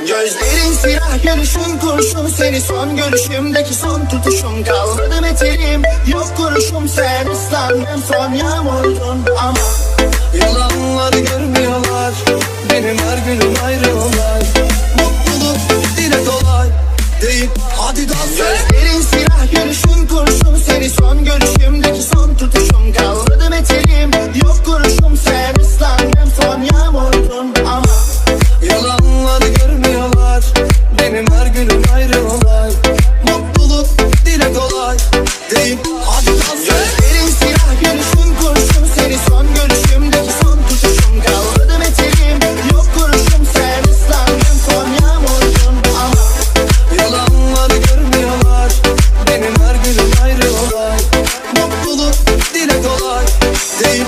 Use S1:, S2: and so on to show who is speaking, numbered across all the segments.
S1: Gözlerin silah görüşün kurşun. Seni son görüşümdeki son tutuşum. Kalmadı metelim yok kuruşum. Sen ıslandın son yağmurdun. Ama
S2: Her günüm ayrıyorlar Mutluluk dile kolay. Deyip hadi dans et.
S1: Gözlerin silah görüşün kurşun Seni son görüşümdeki son tutuşum Kalmadı metelim yok kuruşum. Sen ıslandın son yağmurdun ama
S2: Yalanları görmüyorlar. Benim her günüm ayrıyorlar Mutluluk dile kolay. Deyip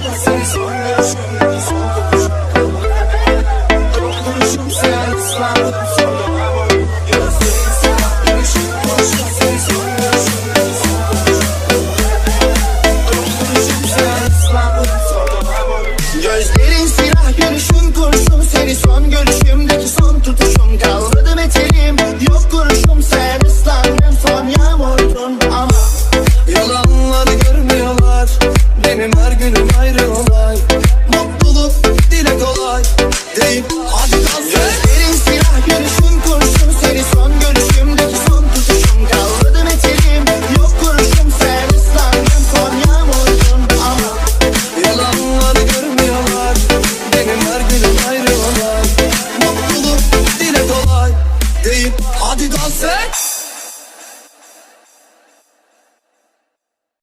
S1: Gözlerin Pode dançar.